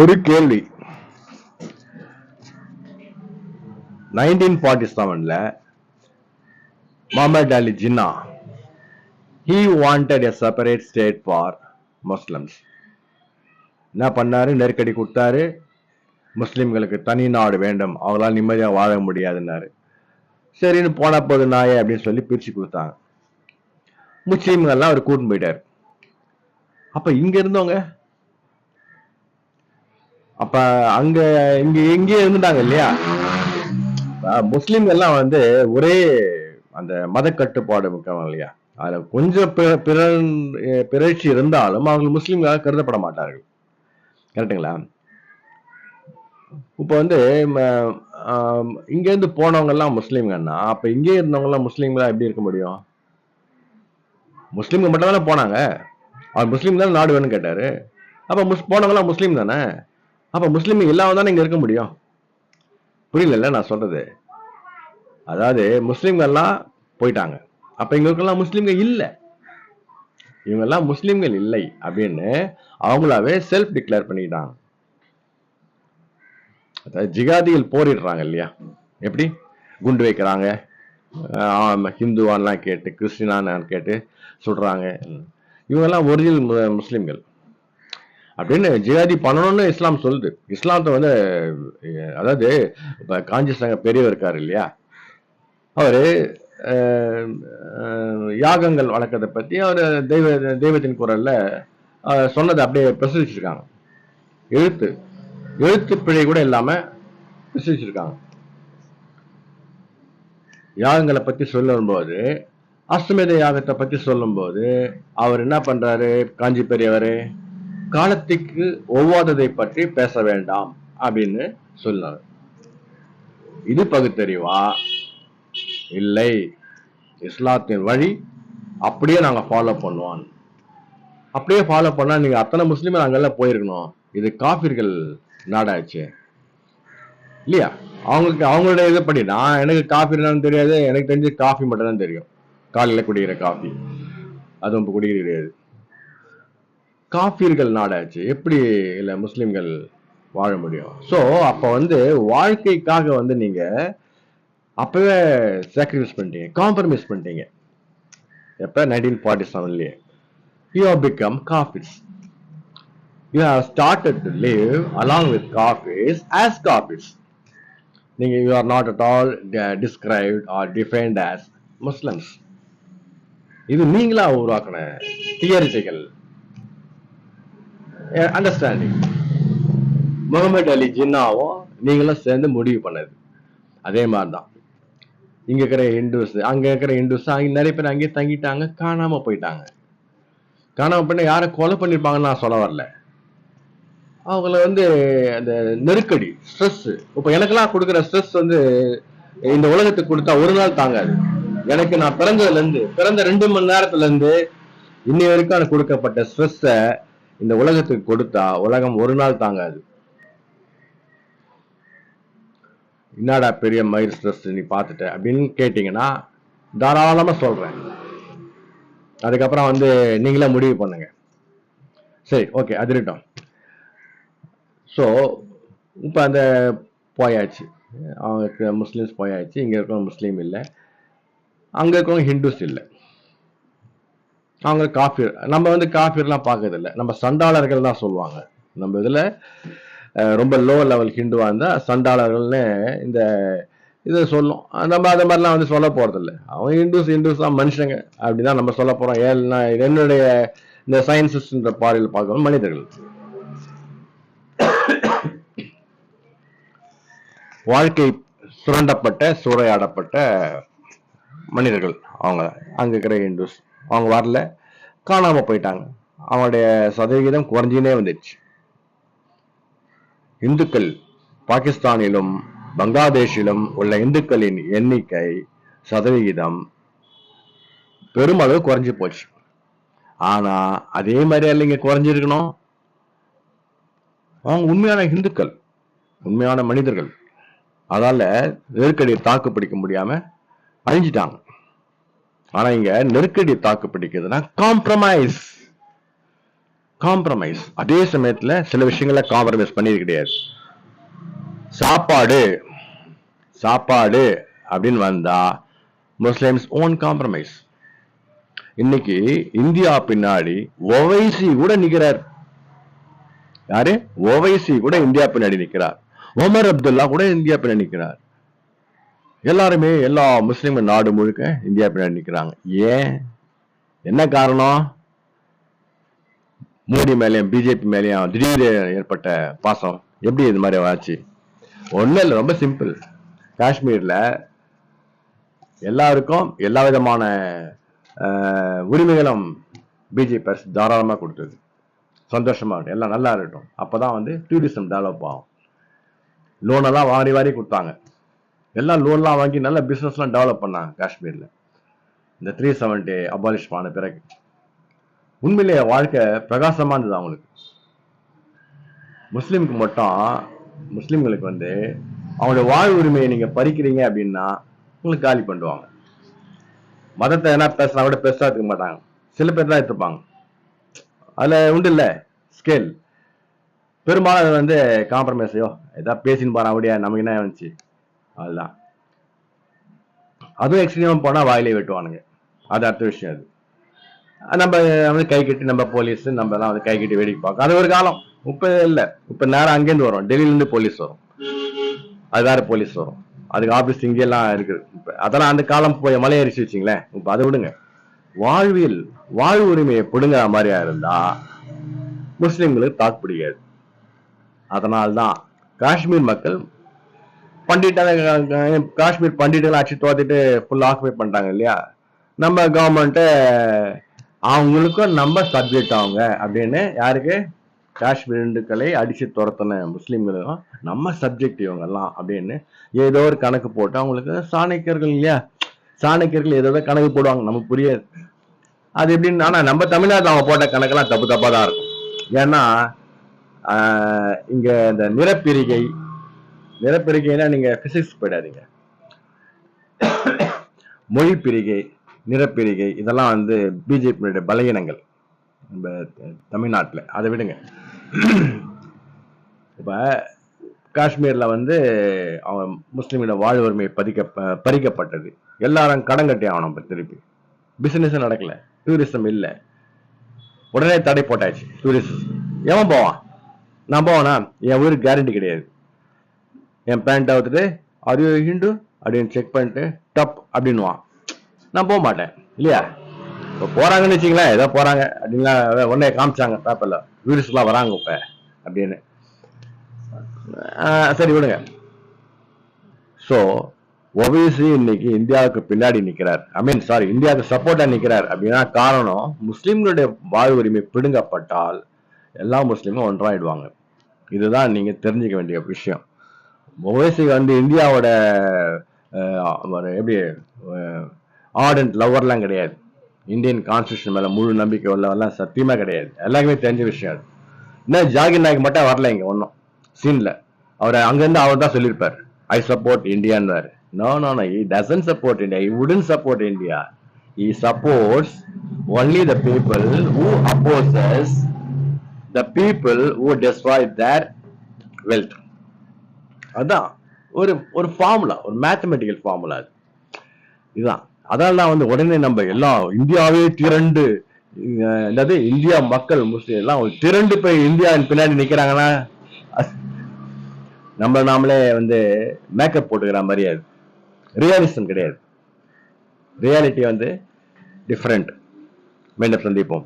ஒரு கேள்வி. Nineteen forty செவன்ல Muhammad Ali Jinnah he wanted a separate state for Muslims என்ன பண்ணாரு? நெருக்கடி கொடுத்தாரு. முஸ்லிம்களுக்கு தனி நாடு வேண்டும். அவங்களால் நிம்மதியாக வாழ முடியாதுன்னாரு. சரின்னு போன போது நாயே அப்படின்னு சொல்லி பிரித்து கொடுத்தாங்க. முஸ்லீம்கள்லாம் அவர் கூட்டின்னு போயிட்டார். அப்போ இங்கே இருந்தவங்க அப்ப அங்க இங்க எங்கேயே இருந்துட்டாங்க இல்லையா? அப்ப முஸ்லிம்கள்லாம் வந்து ஒரே அந்த மத கட்டுப்பாடு மிக்கவங்க இல்லையா? அதுல கொஞ்சம் பிற- பிறன்- பிறழ்ச்சி இருந்தாலும் அவங்க முஸ்லீம்களாக கருதப்பட மாட்டார்கள். கரெக்டுங்களா இப்போ வந்து ம- இங்கேருந்து போனவங்க எல்லாம் முஸ்லீம்கன்னா அப்ப இங்கே இருந்தவங்க எல்லாம் முஸ்லீம்களா எப்படி இருக்க முடியும்? முஸ்லீம்கள் மட்டும் தானே போனாங்க? அவர் முஸ்லீம் தானே நாடு வேணும்னு கேட்டாரு. அப்ப முஸ் போனவங்க எல்லாம் முஸ்லீம் தானே? அப்ப முஸ்லீம் இல்லாம தானே இங்க இருக்க முடியும்? புரியல நான் சொல்றது. அதாவது முஸ்லீம்கள்லாம் போயிட்டாங்க. அப்ப இங்க முஸ்லீம்கள் இல்லை. இவங்கெல்லாம் முஸ்லீம்கள் இல்லை அப்படின்னு அவங்களாவே செல்ஃப் டிக்ளேர் பண்ணிக்கிட்டாங்க. அதாவது ஜிகாதிகள் போரிடுறாங்க இல்லையா? எப்படி? குண்டு வைக்கிறாங்க. ஹிந்துவான்லாம் கேட்டு கிறிஸ்டினான்னு கேட்டு சொல்கிறாங்க இவங்கெல்லாம் ஒரிஜினல் முஸ்லீம்கள். அப்படின்னு ஜிகாதி பண்ணணும்னு இஸ்லாம் சொல்லுது. இஸ்லாத்தை வந்து அதாவது காஞ்சி சங்க பெரியவர் இருக்காரு இல்லையா? அவரு யாகங்கள் வளர்க்கறதை பத்தி அவர் தெய்வ தெய்வத்தின் குரல்ல சொன்னதை அப்படியே பிரசுரிச்சிருக்காங்க. எழுத்து எழுத்து பிழை கூட இல்லாம பிரசுரிச்சிருக்காங்க. யாகங்களை பத்தி சொல்லும்போது அஸ்வமேத யாகத்தை பத்தி சொல்லும்போது அவர் என்ன பண்றாரு? காஞ்சி பெரியவர் காலத்துக்கு ஒவ்வாததை பற்றி பேச வேண்டாம் அப்படின்னு சொன்னார். இது பகுத்தறிவா? இல்லை. இஸ்லாத்தின் வழி அப்படியே நாங்க ஃபாலோ பண்ணுவோம். அப்படியே ஃபாலோ பண்ணா நீங்க அத்தனை முஸ்லீம் அங்கெல்லாம் போயிருக்கணும். இது காபிர்கள் நாடாச்சு. இல்லையா? அவங்களுக்கு அவங்களுடைய இது படி நான் எனக்கு காஃபி என்னன்னு தெரியாது எனக்கு தெரிஞ்சு காஃபி மட்டும் தான் தெரியும். காலையில குடிக்கிற காஃபி அதுவும் இப்போ குடிக்கிறது கிடையாது. காஃபீர்கள் நாடாச்சு. எப்படி இல்லை முஸ்லீம்கள் வாழ முடியும்? ஸோ அப்போ வந்து வாழ்க்கைக்காக வந்து நீங்க அப்போவே சாக்ரிஃபைஸ் பண்ணிட்டீங்க. காம்ப்ரமைஸ் பண்ணிட்டீங்க. எப்போ? Nineteen forty செவன்லயே you have become kafirs you have started to live along with kafirs as kafirs நீங்கள் you are not at all described or defined as Muslims இது நீங்களா உருவாக்கின தியரிட்டிகள் அண்டர்ஸ்டாண்டிங் முகமது அலி ஜின்னாவும் நீங்களும் சேர்ந்து முடிவு பண்ணது. அதே மாதிரி தான் இங்கே இருக்கிற இந்துஸ் அங்கே இருக்கிற இந்துஸ் அங்கே நிறைய பேர் அங்கேயே தங்கிட்டாங்க காணாமல் போயிட்டாங்க. காணாமல் பண்ண யாரை கொலை பண்ணியிருப்பாங்கன்னு நான் சொல்ல வரல. அவங்கள வந்து அந்த நெருக்கடி ஸ்ட்ரெஸ்ஸு இப்போ எனக்கெல்லாம் கொடுக்குற ஸ்ட்ரெஸ் வந்து இந்த உலகத்துக்கு கொடுத்தா ஒரு நாள் தாங்காது. எனக்கு நான் பிறந்ததுலேருந்து பிறந்த ரெண்டு மணி நேரத்துலேருந்து இன்னி வரைக்கும் எனக்கு கொடுக்கப்பட்ட ஸ்ட்ரெஸ்ஸை இந்த உலகத்துக்கு கொடுத்தா உலகம் ஒரு நாள் தாங்காது. என்னடா பெரிய மயில் ஸ்ட்ரெஸ் நீ பார்த்துட்ட? அப்படின்னு கேட்டீங்கன்னா தாராளமாக சொல்கிறேன் அதுக்கப்புறம் வந்து நீங்களே முடிவு பண்ணுங்க. சரி ஓகே அதிரட்டும். ஸோ இப்போ அந்த போயாச்சு. அவங்க முஸ்லீம்ஸ் போயாச்சு. இங்கே இருக்கிறவங்க முஸ்லீம் இல்லை. அங்கே இருக்கிறவங்க ஹிந்துஸ் இல்லை. அவங்க காஃபியர் நம்ம வந்து காஃபியர்லாம் பார்க்கறதில்ல. நம்ம சண்டாளர்கள் தான் சொல்லுவாங்க. நம்ம இதில் ரொம்ப லோ லெவல் ஹிண்டுவாக இருந்தால் சண்டாளர்கள்னு இந்த இதை சொல்லும். நம்ம அதை மாதிரிலாம் வந்து சொல்ல போகிறதில்ல அவங்க ஹிந்துஸ் ஹிந்துஸ் தான் மனுஷங்க. அப்படிதான் நம்ம சொல்ல போகிறோம் ஏன்னா என்னுடைய இந்த சயின்சிஸ்ன்ற பார்வையில் பார்க்கணும் மனிதர்கள். வாழ்க்கை சுரண்டப்பட்ட சூறையாடப்பட்ட மனிதர்கள் அவங்க. அங்கே இருக்கிற இண்டூஸ் அவங்க வரல. காணாம போயிட்டாங்க. அவங்களுடைய சதவிகிதம் குறைஞ்சினே வந்துடுச்சு. இந்துக்கள் பாகிஸ்தானிலும் பங்களாதேஷிலும் உள்ள இந்துக்களின் எண்ணிக்கை சதவிகிதம் பெருமளவு குறைஞ்சு போச்சு. ஆனா அதே மாதிரி இல்லைங்க குறைஞ்சிருக்கணும். அவங்க உண்மையான இந்துக்கள் உண்மையான மனிதர்கள். அதால நெருக்கடியை தாக்கு பிடிக்க முடியாம அழிஞ்சிட்டாங்க. ஆனா இங்க நெருக்கடி தாக்கு பிடிக்குதுன்னா காம்ப்ரமைஸ் காம்ப்ரமைஸ் அதே சமயத்துல சில விஷயங்கள காம்ப்ரமைஸ் பண்ணியது கிடையாது. சாப்பாடு. சாப்பாடு அப்படின்னு வந்தா முஸ்லிம்ஸ் ஓன் காம்ப்ரமைஸ் இன்னைக்கு இந்தியா பின்னாடி ஒவைசி கூட நிக்கிறார். யாரு? ஒவைசி கூட இந்தியா பின்னாடி நிக்கிறார். ஒமர் அப்துல்லா கூட இந்தியா பின்னாடி நிக்கிறார். எல்லாருமே எல்லா முஸ்லீம் நாடு முழுக்க இந்தியா பின்னாடி நிற்கிறாங்க ஏன்? என்ன காரணம்? மோடி மேலேயும் பிஜேபி மேலேயும் திடீர் ஏற்பட்ட பாசம். எப்படி இது மாதிரி ஆச்சு? ஒன்றும் இல்லை ரொம்ப சிம்பிள் காஷ்மீரில் எல்லாருக்கும் எல்லா விதமான உரிமைகளும் பிஜேபி அரசு தாராளமாக கொடுத்தது. சந்தோஷமாக இருக்கட்டும் எல்லாம் நல்லா இருக்கட்டும். அப்போ தான் வந்து டூரிசம் டெவலப் ஆகும். லோனெல்லாம் வாரி வாரி கொடுத்தாங்க. எல்லாம் லோன்லாம் வாங்கி நல்ல பிஸ்னஸ்லாம் டெவலப் பண்ணாங்க காஷ்மீரில். இந்த த்ரீ செவன்டி அபாலிஷ் பண்ண பிறகு. உண்மையிலேயே வாழ்க்கை பிரகாசமாக இருந்தது அவங்களுக்கு. முஸ்லீமுக்கு மட்டும் முஸ்லீம்களுக்கு வந்து அவங்களுடைய வாழ் உரிமையை நீங்கள் பறிக்கிறீங்க அப்படின்னா உங்களுக்கு காலி பண்ணுவாங்க மதத்தை என்ன பேசினா கூட பெருசாக எடுத்துக்க மாட்டாங்க. சில பேர் தான் எடுத்துப்பாங்க. அதில் உண்டு இல்லை ஸ்கேல் பெரும்பாலும் அது வந்து காம்ப்ரமைஸ் ஐயோ ஏதாவது பேசின்னு போறான் அப்படியே நமக்கு என்ன வந்துச்சு அதுதான் அதுவும் எக்ஸ்ட்ரீமாக போனால் வாயிலே வெட்டுவானுங்க அது அடுத்த விஷயம் அது நம்ம வந்து கை கட்டி நம்ம போலீஸ் நம்ம எல்லாம் வந்து கை கட்டி வேடிக்கை பார்க்கும் அது ஒரு காலம் இப்போ இல்லை இப்போ நேரம் அங்கேருந்து வரும் டெல்லியிலேருந்து போலீஸ் வரும் அது வேற போலீஸ் வரும் அதுக்கு ஆஃபீஸ் இங்கெல்லாம் இருக்குது இப்போ அதெல்லாம் அந்த காலம் போய் மலையேறிச்சு வச்சிங்களேன் இப்போ அதை விடுங்க வாழ்வியல் வாழ்வு உரிமையை பிடுங்குற மாதிரியா இருந்தா முஸ்லிம்களுக்கு தாக்கு பிடிக்காது அதனால்தான் காஷ்மீர் மக்கள் பண்டிட்டான காஷ்மீர் பண்டிட்டுகளை அடிச்சு தோத்திட்டு ஃபுல் ஆக்குபை பண்ணிட்டாங்க இல்லையா? நம்ம கவர்மெண்ட்டு அவங்களுக்கும் நம்ம சப்ஜெக்ட் அவங்க அப்படின்னு யாருக்கு? காஷ்மீர் இந்துக்களை அடித்து துரத்தின முஸ்லீம்களும் நம்ம சப்ஜெக்ட் இவங்கெல்லாம் அப்படின்னு ஏதோ ஒரு கணக்கு போட்டு அவங்களுக்கு சாணக்கியர்கள் இல்லையா? சாணக்கியர்கள் ஏதோ கணக்கு போடுவாங்க நமக்கு புரியாது. அது எப்படின்னு ஆனால் நம்ம தமிழ்நாட்டில் அவங்க போட்ட கணக்கெல்லாம் தப்பு தப்பாக தான் இருக்கும். ஏன்னா இங்கே இந்த நிறப்பிரிகை நிறப்பிரிகைனா நீங்க பிசிக்ஸ் போயிடாதீங்க. மொழி பிரிகை நிறப்பிரிகை இதெல்லாம் வந்து பிஜேபியுடைய பலகீனங்கள் நம்ம தமிழ்நாட்டில். அதை விடுங்க. இப்போ காஷ்மீரில் வந்து அவன் முஸ்லீமோட வாழ்வுரிமை பதிக்க பறிக்கப்பட்டது. எல்லாரும் கடன் கட்டி ஆகணும் இப்போ திருப்பி. பிஸ்னஸும் நடக்கலை. டூரிசம் இல்லை. உடனே தடை போட்டாச்சு. டூரிஸ்ட் எவன் போவான்? நான் போவானா? என் ஊருக்கு கேரண்டி கிடையாது. என் பேண்ட்டை அவுத்துட்டு அது ஹிண்டு அப்படின்னு செக் பண்ணிட்டு டப் அப்படின்னுவான். நான் போக மாட்டேன் இல்லையா? இப்போ போகிறாங்கன்னு வச்சிங்களேன் ஏதோ போகிறாங்க அப்படின்லாம் உடனே காமிச்சாங்க பேப்பரில் வீடுஸ்லாம் வராங்க இப்போ அப்படின்னு. சரி விடுங்க. ஸோ ஒவைசி இன்னைக்கு இந்தியாவுக்கு பின்னாடி நிற்கிறார் ஐ மீன் சாரி இந்தியாவுக்கு சப்போர்ட்டாக நிற்கிறார் அப்படின்னா காரணம் முஸ்லீம்களுடைய வாழ் உரிமை பிடுங்கப்பட்டால் எல்லா முஸ்லீமும் ஒன்றாயிடுவாங்க. இதுதான் நீங்கள் தெரிஞ்சுக்க வேண்டிய விஷயம். ஒவைசி வந்து இந்தியாவோட ஒரு எப்படி ஆர்டன்ட் லவ்வர்லாம் கிடையாது. இந்தியன் கான்ஸ்டியூஷன் மேலே முழு நம்பிக்கை உள்ளவெல்லாம் சத்தியமாக கிடையாது. எல்லாருக்குமே தெரிஞ்ச விஷயம் அது. என்ன ஜாகிர் நாயக் மட்டும் வரல இங்கே ஒன்றும் சீனில் அவர் அங்கேருந்து அவர் தான் சொல்லியிருப்பார். ஐ சப்போர்ட் இந்தியான்னு no no no he doesn't support India He உடன் support India He supports only the people who opposes the people who destroy their wealth அதான் ஒரு ஒரு ஃபார்முலா ஒரு மேத்தமெட்டிக்கல் ஃபார்முலா அது. இதுதான். அதனால தான் வந்து உடனே நம்ம எல்லாம் இந்தியாவே திரண்டு அஹ், இந்தியா மக்கள் முஸ்லீம் எல்லாம் திரண்டு போய் இந்தியாவின் பின்னாடி நிக்கிறாங்கன்னா அஸ்- நம்ம நாமளே வந்து மேக்கப் போட்டுக்கிற மாதிரி அது. ரியாலிசம் கிடையாது. ரியாலிட்டி வந்து டிஃப்ரெண்ட் மீண்டும் சந்திப்போம்.